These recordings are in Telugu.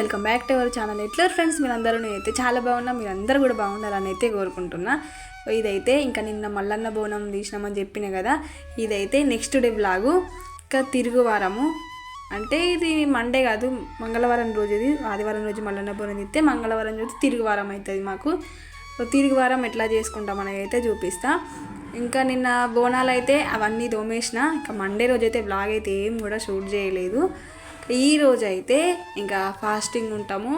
Welcome back to our channel ఎట్లా ఫ్రెండ్స్ మీరందరూ నేనైతే చాలా బాగున్నా మీరందరూ కూడా బాగుండాలని అయితే కోరుకుంటున్నా. ఇదైతే ఇంకా నిన్న మల్లన్న బోనం తీసినామని చెప్పిన కదా ఇదైతే నెక్స్ట్ డే బ్లాగు ఇంకా తిరుగు వారము అంటే ఇది మండే కాదు మంగళవారం రోజు ఇది. ఆదివారం రోజు మల్లన్న బోనం తీస్తే మంగళవారం రోజు తిరుగు వారం అవుతుంది మాకు. తిరుగువారం తిరుగు వారం ఎట్లా చేసుకుంటాం అనేది అయితే చూపిస్తా. ఇంకా నిన్న బోనాలు అయితే అవన్నీ దోమేసిన ఇంకా మండే రోజు అయితే బ్లాగ్ అయితే ఏం కూడా షూట్ చేయలేదు. ఈ రోజు అయితే ఇంకా ఫాస్టింగ్ ఉంటాము.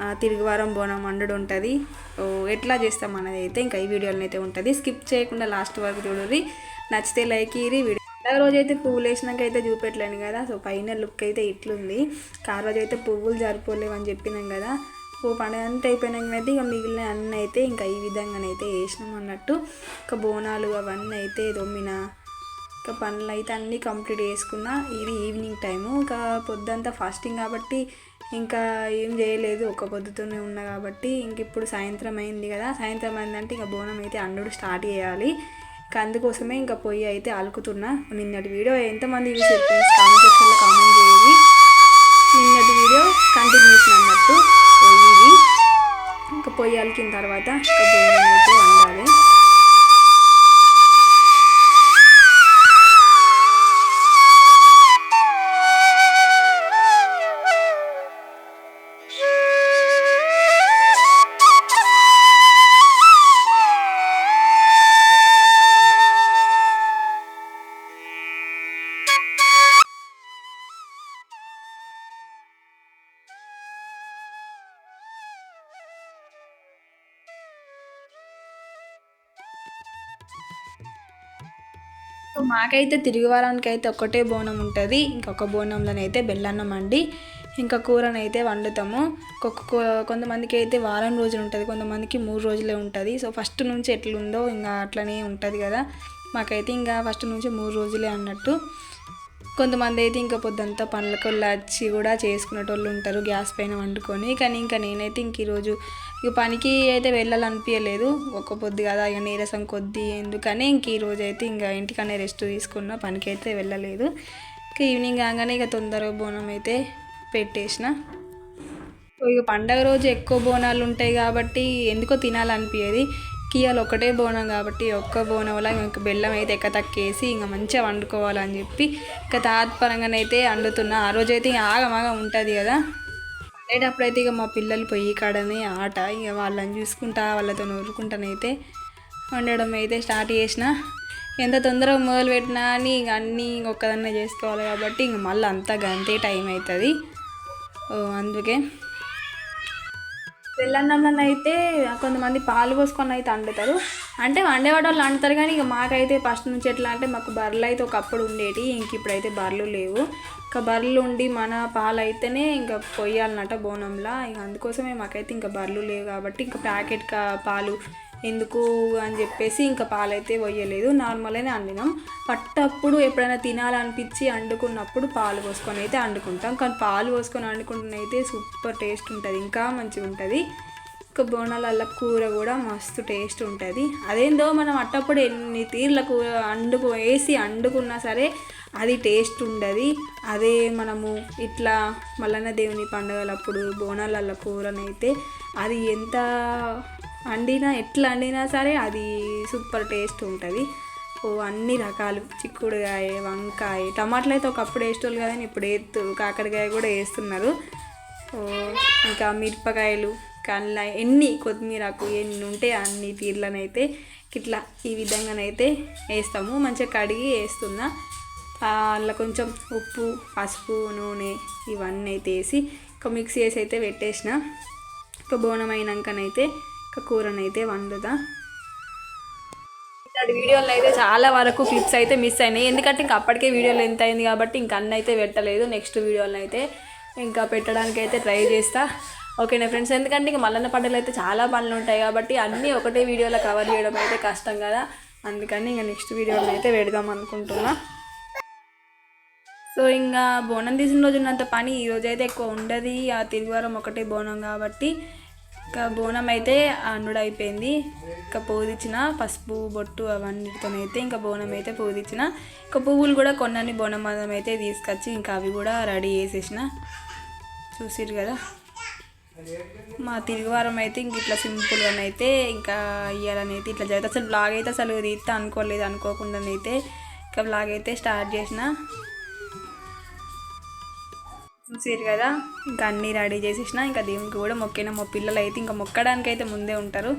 ఆ, తిరుగువారం బోనం వండుడు ఉంటుంది. ఓ, ఎట్లా చేస్తాం అనేది అయితే ఇంకా ఈ వీడియోలో అయితే ఉంటుంది. స్కిప్ చేయకుండా లాస్ట్ వరకు చూడండి. నచ్చితే లైక్ ఇరి వీడియో ఆ రోజు అయితే పువ్వులు వేసినాక అయితే చూపెట్టలేను కదా. సో పైన లుక్ అయితే ఇట్లుంది. ఆ రోజు అయితే పువ్వులు సరిపోలేవు అని చెప్పినాం కదా. ఓ పండుగ అంతా అయిపోయినాక అయితే ఇక మిగిలిన అన్నీ అయితే ఇంకా ఈ విధంగానైతే వేసినాం అన్నట్టు. ఇంకా బోనాలు అవన్నీ అయితే దొమ్మిన ఇంకా పనులు అయితే అన్నీ కంప్లీట్ చేసుకున్నా ఇది ఈవినింగ్ టైము. ఇంకా పొద్దంతా ఫాస్టింగ్ కాబట్టి ఇంకా ఏం చేయలేదు. ఒక పొద్దుతోనే ఉన్నా కాబట్టి ఇంక ఇప్పుడు సాయంత్రం అయింది కదా. సాయంత్రం అయిందంటే ఇంకా బోనం అయితే అండడు స్టార్ట్ చేయాలి. ఇంకా అందుకోసమే ఇంకా పొయ్యి అయితే అలుకుతున్నా నిన్నటి వీడియో ఎంతమంది చూసారు ఫ్రెండ్స్ కామెంట్ సెక్షన్లో కామెంట్ చేయాలి మాకైతే తిరుగువారానికి అయితే ఒకటే బోనం ఉంటుంది. ఇంకొక బోనంలోనైతే బెల్లన్నం అండి. ఇంకా కూరనైతే వండుతాము. కూ- కొంతమందికి అయితే వారం రోజులు ఉంటుంది. కొంతమందికి మూడు రోజులే ఉంటుంది. సో ఫస్ట్ నుంచి ఎట్లుందో ఇంకా అట్లనే ఉంటుంది కదా. మాకైతే ఇంకా ఫస్ట్ నుంచి మూడు రోజులే అన్నట్టు. కొంతమంది అయితే ఇంకా పొద్దంతా పనులకు వచ్చి కూడా చేసుకునేటోళ్ళు ఉంటారు గ్యాస్ పైన వండుకొని. కానీ ఇంకా నేనైతే ఇంక ఈరోజు ఇక పనికి అయితే వెళ్ళాలనిపించలేదు ఒక్క పొద్దు కదా ఇక నీరసం కొద్ది ఎందుకని ఇంక ఈరోజు అయితే ఇంకా ఇంటికనే రెస్ట్ తీసుకున్నా పనికి అయితే వెళ్ళలేదు. ఇంకా ఈవినింగ్ కాగానే ఇక తొందరగా బోనం అయితే పెట్టేసిన. ఇక పండగ రోజు ఎక్కువ బోనాలు ఉంటాయి కాబట్టి ఎందుకో తినాలనిపించేది కియాలు ఒకటే బోనం కాబట్టి ఒక్క బోనంలో ఇంక బెల్లం అయితే ఎక్క తక్కేసి ఇంకా మంచిగా వండుకోవాలని చెప్పి ఇంకా తాత్పరంగానైతే వండుతున్నా. ఆ రోజైతే ఇంకా ఆగమాగం ఉంటుంది కదా. వండేటప్పుడు అయితే ఇక మా పిల్లలు పొయ్యి కాడనే ఆట ఇక వాళ్ళని చూసుకుంటా వాళ్ళతో నూరుకుంటానైతే వండడం అయితే స్టార్ట్ చేసిన. ఎంత తొందరగా మొదలు పెట్టినా అని ఇంక అన్నీ ఒక్కదన్నే చేసుకోవాలి కాబట్టి ఇంక మళ్ళీ అంతా గంతే టైం అవుతుంది. ఓ, అందుకే తెల్లన్నంలో అయితే కొంతమంది పాలు పోసుకొని అయితే వండుతారు. అంటే వండేవాడు వాళ్ళు వండుతారు కానీ ఇక మాకైతే ఫస్ట్ నుంచి ఎట్లా అంటే మాకు బర్రెలు అయితే ఒకప్పుడు ఉండేటి ఇంక ఇప్పుడైతే బర్రెలు లేవు. ఇంకా బర్రెలు ఉండి మన పాలు అయితేనే ఇంకా పొయ్యాలన్నట బోనంలా. ఇక అందుకోసమే మాకైతే ఇంకా బర్రెలు లేవు కాబట్టి ఇంకా ప్యాకెట్ కా పాలు ఎందుకు అని చెప్పేసి ఇంకా పాలైతే పోయలేదు. నార్మల్గానే అండినాం. పట్టప్పుడు ఎప్పుడైనా తినాలనిపించి వండుకున్నప్పుడు పాలు పోసుకొని అయితే వండుకుంటాం కానీ పాలు పోసుకొని వండుకుంటున్న అయితే సూపర్ టేస్ట్ ఉంటుంది. ఇంకా మంచిగా ఉంటుంది. ఇంకా బోనాలల్ల కూర కూడా మస్తు టేస్ట్ ఉంటుంది. అదేందో మనం అట్టప్పుడు ఎన్ని తీర్ల కూర అండుకు వేసి అండుకున్నా సరే అది టేస్ట్ ఉండదు. అదే మనము ఇట్లా మల్లన్న దేవుని పండుగలప్పుడు బోనాలల్ల కూరనైతే అది ఎంత వండినా ఎట్లా వండినా సరే అది సూపర్ టేస్ట్ ఉంటుంది. ఓ అన్ని రకాలు. చిక్కుడుకాయ వంకాయ టమాటాలు అయితే ఒకప్పుడు వేసేవాళ్ళు కానీ ఇప్పుడు వేస్తు కాకరకాయ కూడా వేస్తున్నారు. ఇంకా మిరపకాయలు కళ్ళ ఎన్ని కొత్తిమీరకు ఎన్ని ఉంటే అన్ని తీర్లనైతే ఇట్లా ఈ విధంగానైతే వేస్తాము. మంచిగా కడిగి వేస్తున్నా. అందులో కొంచెం ఉప్పు పసుపు నూనె ఇవన్నీ అయితే వేసి ఇంకా మిక్స్ చేసి అయితే పెట్టేసిన. ఇంకా బోనం అయినాకనైతే కూరనైతే వండుదా? ఇలాంటి వీడియోలు అయితే చాలా వరకు క్లిప్స్ అయితే మిస్ అయినాయి. ఎందుకంటే ఇంకా అప్పటికే వీడియోలు ఎంత అయింది కాబట్టి ఇంకా అన్న అయితే పెట్టలేదు. నెక్స్ట్ వీడియోలో అయితే ఇంకా పెట్టడానికి అయితే ట్రై చేస్తా. ఓకేనా ఫ్రెండ్స్? ఎందుకంటే ఇంకా మల్లన్న పండుగలు అయితే చాలా పనులు ఉంటాయి కాబట్టి అన్నీ ఒకటే వీడియోలో కవర్ చేయడం అయితే కష్టం కదా. అందుకని ఇంకా నెక్స్ట్ వీడియోలో అయితే పెడదాం అనుకుంటున్నా. సో ఇంకా బోనం తీసిన రోజు ఉన్నంత పని ఈ రోజు అయితే ఎక్కువ ఉండదు. ఆ తిరుగువారం ఒకటే బోనం కాబట్టి ఇంకా బోనం అయితే అండుడు అయిపోయింది ఇంకా పూదిచ్చిన పసుపు బొట్టు అవన్నిటితోనైతే ఇంకా బోనం అయితే పూదిచ్చిన. ఇంకా పువ్వులు కూడా కొన్నని బోనం మదం అయితే తీసుకొచ్చి ఇంకా అవి కూడా రెడీ చేసేసిన. చూసిరు కదా? మా తిరుగువారం అయితే ఇంక ఇట్లా సింపుల్గా అయితే ఇంకా ఇయ్యాలని అయితే ఇట్లా జరుగుతుంది అసలు బ్లాగ్ అయితే అసలు తీస్తే అనుకోలేదు అనుకోకుండానైతే. ఇంకా బ్లాగ్ అయితే స్టార్ట్ చేసిన. చూసారు కదా. ఇంకా అన్నీ రెడీ చేసేసిన ఇంకా దేవునికి కూడా మొక్కిన మా పిల్లలు అయితే ఇంకా మొక్కడానికి అయితే ముందే ఉంటారు.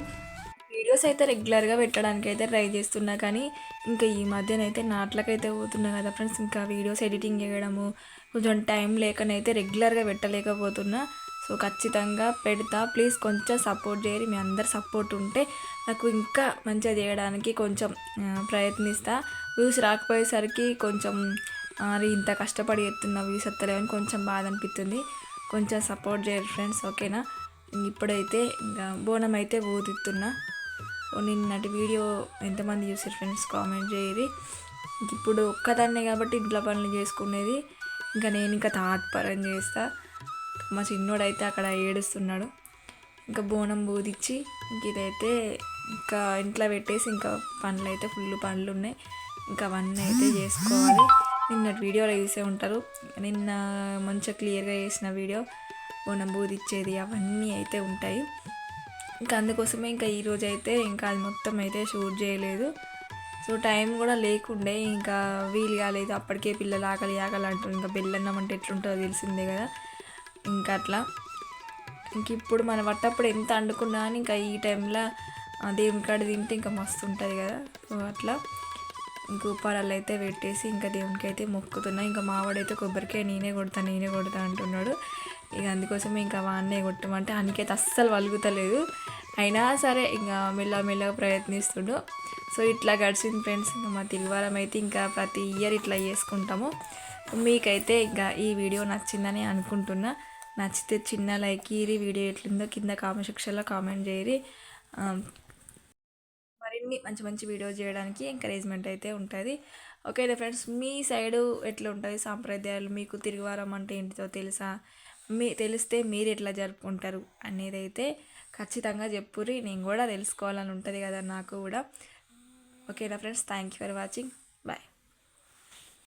వీడియోస్ అయితే రెగ్యులర్గా పెట్టడానికి అయితే ట్రై చేస్తున్నా కానీ ఇంకా ఈ మధ్యనైతే నాట్లకైతే పోతున్నా కదా ఫ్రెండ్స్. ఇంకా వీడియోస్ ఎడిటింగ్ చేయడము కొంచెం టైం లేకనైతే రెగ్యులర్గా పెట్టలేకపోతున్నా. సో ఖచ్చితంగా పెడతా. ప్లీజ్ కొంచెం సపోర్ట్ చేయరు మీ అందరు సపోర్ట్ ఉంటే నాకు ఇంకా మంచిగా చేయడానికి కొంచెం ప్రయత్నిస్తా. వ్యూస్ రాకపోయేసరికి కొంచెం అరే ఇంత కష్టపడి ఎత్తున్న వ్యూస్ అని కొంచెం బాధ అనిపిస్తుంది కొంచెం సపోర్ట్ చేయరు ఫ్రెండ్స్ ఓకేనా? ఇప్పుడైతే ఇంకా బోనం అయితే ఊదిస్తున్నా నిన్నటి వీడియో ఎంతమంది చూసారు ఫ్రెండ్స్ కామెంట్ చేయరి. ఇప్పుడు ఒక్కదాన్నే కాబట్టి ఇంట్లో పనులు చేసుకునేది. ఇంకా నేను ఇంకా తాత్పరం చేస్తా. మా చిన్నోడైతే అక్కడ ఏడుస్తున్నాడు. ఇంకా బోనం బూదిచ్చి ఇంక ఇదైతే ఇంకా ఇంట్లో పెట్టేసి ఇంకా పనులు అయితే ఫుల్ పనులు ఉన్నాయి ఇంకా అవన్నీ అయితే చేసుకోవాలి. నిన్న వీడియోలో చూసే ఉంటారు. నిన్న మంచిగా క్లియర్గా చేసిన వీడియో బోనం ఇచ్చేది అవన్నీ అయితే ఉంటాయి. ఇంకా అందుకోసమే ఇంకా ఈరోజు అయితే ఇంకా అది మొత్తం అయితే షూట్ చేయలేదు. సో టైం కూడా లేకుండే ఇంకా వీలు కాలేదు. అప్పటికే పిల్లలు ఆకలి ఆకలి అంటారు ఇంకా బెల్లన్నం అంటే ఎట్లుంటుందో తెలిసిందే కదా. ఇంకా అట్లా. ఇంక ఇప్పుడు మన పట్టప్పుడు ఎంత వండుకున్నా కానీ ఇంకా ఈ టైంలో దేవుని కాడ తింటే ఇంకా మస్తు ఉంటుంది కదా. సో అట్లా. ఇంక అయితే పెట్టేసి ఇంకా దేవునికి అయితే మొక్కుతున్నా. ఇంకా మావాడైతే కొబ్బరికాయ నేనే కొడతా నేనే కొడతా అంటున్నాడు. ఇక అందుకోసమే ఇంకా వాన్నే కొట్టమంటే అనికైతే అస్సలు వలుగుతలేదు. అయినా సరే ఇంకా మెల్ల మెల్లగా ప్రయత్నిస్తుండు. సో ఇట్లా గడిచింది ఫ్రెండ్స్. ఇంకా మా తిరువారం అయితే ఇంకా ప్రతి ఇయర్ ఇట్లా చేసుకుంటాము. మీకైతే ఇంకా ఈ వీడియో నచ్చిందని అనుకుంటున్నా. నచ్చితే చిన్న లైక్ ఇరి వీడియో ఎట్లుందో కింద కామెంట్ సెక్షన్లో కామెంట్ చేయరి ఆ, మంచి మంచి వీడియోస్ చేయడానికి ఎంకరేజ్మెంట్ అయితే ఉంటుంది. ఓకే ఫ్రెండ్స్ మీ సైడు ఎట్లా ఉంటుంది సాంప్రదాయాలు? మీకు తిరుగువారం అంటే ఏంటిదో తెలుసా? మీ తెలిస్తే మీరు ఎట్లా జరుపుకుంటారు అనేది అయితే ఖచ్చితంగా చెప్పుర్రి. నేను కూడా తెలుసుకోవాలని ఉంటుంది కదా నాకు కూడా. ఓకేనా friends thank you for watching